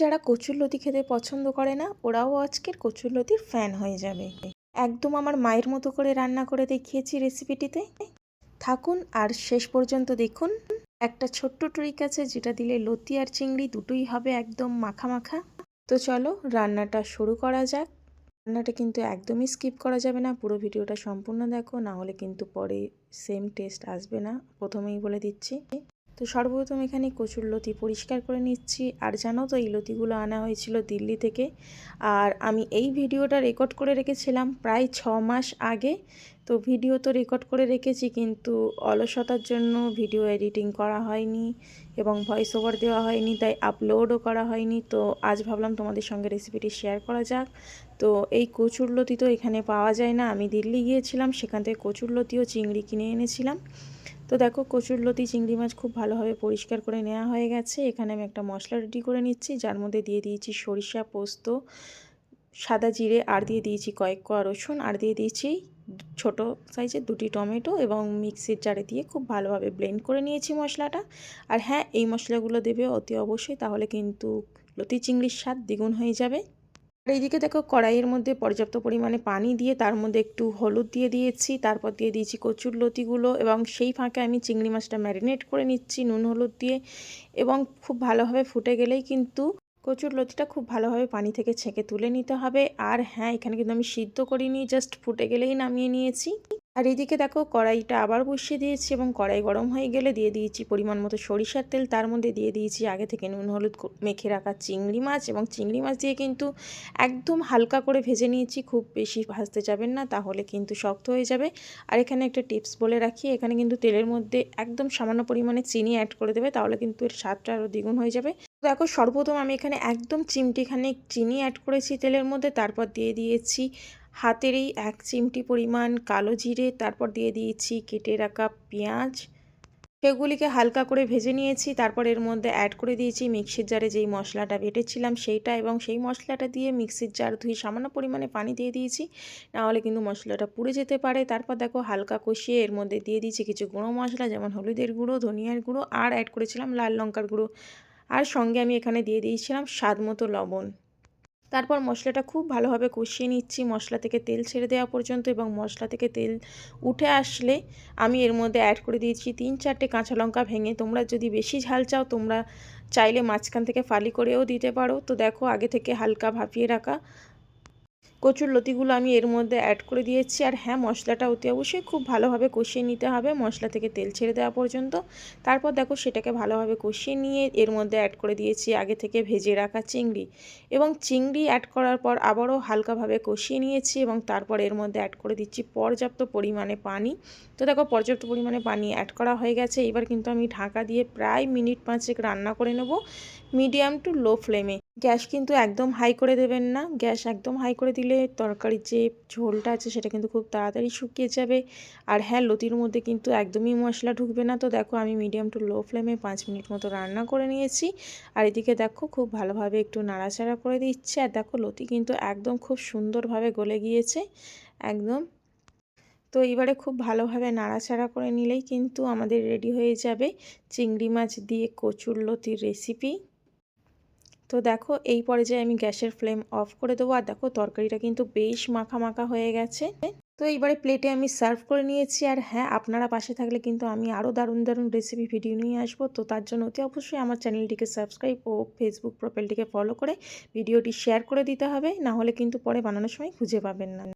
যারা কচুরলতি খেতে পছন্দ করে না, ওরাও আজকের কচুরলতির ফ্যান হয়ে যাবে। একদম আমার মায়ের মতো করে রান্না করে দেখিয়েছি রেসিপিটিতে থাকুন আর শেষ পর্যন্ত দেখুন। একটা ছোট্ট ট্রিক আছে যেটা দিলে লতি আর চিংড়ি দুটোই হবে একদম মাখা মাখা তো চলো রান্নাটা শুরু করা যাক। রান্নাটা কিন্তু একদমই স্কিপ করা যাবে না, পুরো ভিডিওটা সম্পূর্ণ দেখো, না হলে কিন্তু পরে সেম টেস্ট আসবে না। প্রথমেই বলে দিচ্ছি। তো সর্বপ্রথম এখানে কচুর লতি পরিষ্কার করে নিচ্ছি। আর জানো তো, এই লতিগুলো আনা হয়েছিল দিল্লি থেকে। আর আমি এই ভিডিওটা রেকর্ড করে রেখেছিলাম প্রায় ছ মাস আগে। তো ভিডিও তো রেকর্ড করে রেখেছি, কিন্তু অলসতার জন্য ভিডিও এডিটিং করা হয়নি এবং ভয়েস ওভার দেওয়া হয়নি, তাই আপলোডও করা হয়নি। তো আজ ভাবলাম তোমাদের সঙ্গে রেসিপিটি শেয়ার করা যাক। তো এই কচুরলতি তো এখানে পাওয়া যায় না। আমি দিল্লি গিয়েছিলাম, সেখান থেকে কচুরলতি ও চিংড়ি কিনে এনেছিলাম। তো দেখো কচুরলতি চিংড়ি মাছ খুব ভালোভাবে পরিষ্কার করে নেওয়া হয়ে গেছে। এখানে আমি একটা মশলা রেডি করে নিচ্ছি, যার মধ্যে দিয়ে দিয়েছি সরিষা, পোস্ত, সাদা জিরে, আর দিয়ে দিয়েছি কয়েক কোয়া রসুন, আর দিয়ে দিয়েছি ছোট সাইজের দুটি টমেটো এবং মিক্সির জারে দিয়ে খুব ভালোভাবে ব্লেন্ড করে নিয়েছি মশলাটা। আর হ্যাঁ এই মশলাগুলো দেবে অতি অবশ্যই, তাহলে কিন্তু লতি, চিংড়ির স্বাদ দ্বিগুণ হয়ে যাবে। আর এইদিকে দেখো কড়াইয়ের মধ্যে পর্যাপ্ত পরিমাণে পানি দিয়ে তার মধ্যে একটু হলুদ দিয়ে দিয়েছি, তারপর দিয়ে দিয়েছি কচুর লতিগুলো এবং সেই ফাঁকে আমি চিংড়ি মাছটা ম্যারিনেট করে নিচ্ছি নুন হলুদ দিয়ে এবং খুব ভালোভাবে ফুটে গেলেই কিন্তু কচুর লতিটা খুব ভালোভাবে পানি থেকে ছেঁকে তুলে নিতে হবে। আর হ্যাঁ এখানে কিন্তু আমি সিদ্ধ করিনি, জাস্ট ফুটে গেলেই নামিয়ে নিয়েছি। আর এদিকে দেখো, কড়াইটা আবার বসিয়ে দিয়েছি এবং কড়াই গরম হয়ে গেলে দিয়ে দিয়েছি পরিমাণ মতো সরিষার তেল। তার মধ্যে দিয়ে দিয়েছি আগে থেকে নুন, হলুদ মেখে রাখা চিংড়ি মাছ এবং চিংড়ি মাছ দিয়ে কিন্তু একদম হালকা করে ভেজে নিয়েছি, খুব বেশি ভাজতে যাবেন না, তাহলে কিন্তু শক্ত হয়ে যাবে। আর এখানে একটা টিপস বলে রাখি, এখানে কিন্তু তেলের মধ্যে একদম সামান্য পরিমাণে চিনি অ্যাড করে দেবে, তাহলে কিন্তু এর স্বাদটা আরও দ্বিগুণ হয়ে যাবে। দেখো, সর্বপ্রথম আমি এখানে একদম চিমটিখানে চিনি অ্যাড করেছি তেলের মধ্যে, তারপর দিয়ে দিয়েছি হাতেরই এক চিমটি পরিমাণ কালো জিরে, তারপর দিয়ে দিয়েছি কেটে রাখা পেঁয়াজ। সেগুলিকে হালকা করে ভেজে নিয়েছি, তারপর এর মধ্যে অ্যাড করে দিয়েছি মিক্সির জারে যেই মশলাটা বেটেছিলাম সেইটা এবং সেই মশলাটা দিয়ে মিক্সির জার ধুয়ে সামান্য পরিমাণে পানি দিয়ে দিয়েছি। নাহলে কিন্তু মশলাটা পুড়ে যেতে পারে। তারপর দেখো হালকা কষিয়ে এর মধ্যে দিয়ে দিয়েছি কিছু গুঁড়ো মশলা, যেমন হলুদের গুঁড়ো, ধনিয়ার গুঁড়ো, আর অ্যাড করেছিলাম লাল লঙ্কার গুঁড়ো। আর সঙ্গে আমি এখানে দিয়ে দিয়েছিলাম স্বাদ মতো লবণ। তারপর মশলাটা খুব ভালোভাবে কষিয়ে নিচ্ছি। মশলা থেকে তেল ছেড়ে দেওয়া পর্যন্ত এবং মশলা থেকে তেল উঠে আসলে আমি এর মধ্যে অ্যাড করে দিয়েছি তিন চারটে কাঁচা লঙ্কা ভেঙে। তোমরা যদি বেশি ঝাল চাও, তোমরা চাইলে মাঝখান থেকে ফালি করেও দিতে পারো। তো দেখো, আগে থেকে হালকা ভাপিয়ে রাখা কচুর লতিগুলো আমি এর মধ্যে অ্যাড করে দিয়েছি। আর হ্যাঁ মশলাটা অতি অবশ্যই খুব ভালোভাবে কষিয়ে নিতে হবে। মশলা থেকে তেল ছেড়ে দেওয়া পর্যন্ত। তারপর দেখো সেটাকে ভালোভাবে কষিয়ে নিয়ে এর মধ্যে অ্যাড করে দিয়েছি আগে থেকে ভেজে রাখা চিংড়ি। এবং চিংড়ি অ্যাড করার পর আবারও হালকাভাবে কষিয়ে নিয়েছি এবং তারপর এর মধ্যে অ্যাড করে দিচ্ছি পর্যাপ্ত পরিমাণে পানি। তো দেখো পর্যাপ্ত পরিমাণে পানি অ্যাড করা হয়ে গেছে। এবার কিন্তু আমি ঢাকা দিয়ে প্রায় মিনিট পাঁচেক রান্না করে নেব। মিডিয়াম টু লো ফ্লেমে গ্যাস কিন্তু একদম হাই করে দেবেন না। গ্যাস একদম হাই করে দিলে তরকারির যে ঝোলটা আছে সেটা কিন্তু খুব তাড়াতাড়ি শুকিয়ে যাবে। আর হ্যাঁ লতির মধ্যে কিন্তু একদমই মশলা ঢুকবে না। তো দেখো, আমি মিডিয়াম টু লো ফ্লেমে পাঁচ মিনিট মতো রান্না করে নিয়েছি। আর এদিকে দেখো, খুব ভালোভাবে একটু নাড়াচাড়া করে দিচ্ছে। আর দেখো, লতি কিন্তু একদম খুব সুন্দরভাবে গলে গিয়েছে। একদম। তো এবারে খুব ভালোভাবে নাড়াচাড়া করে নিলেই কিন্তু আমাদের রেডি হয়ে যাবে। চিংড়ি মাছ দিয়ে কচুর লতির রেসিপি তো দেখো, এই পর্যায়ে আমি গ্যাসের ফ্লেম অফ করে দেবো। আর দেখো, তরকারিটা কিন্তু বেশ মাখা মাখা হয়ে গেছে। তো এইবারে প্লেটে আমি সার্ভ করে নিয়েছি। আর হ্যাঁ আপনারা পাশে থাকলে কিন্তু আমি আরও দারুণ দারুণ রেসিপি ভিডিও নিয়ে আসব। তো তার জন্য অতি অবশ্যই আমার চ্যানেলটিকে সাবস্ক্রাইব ও ফেসবুক প্রোফাইলটিকে ফলো করে ভিডিওটি শেয়ার করে দিতে হবে। না হলে কিন্তু পরে বানানোর সময় খুঁজে পাবেন না।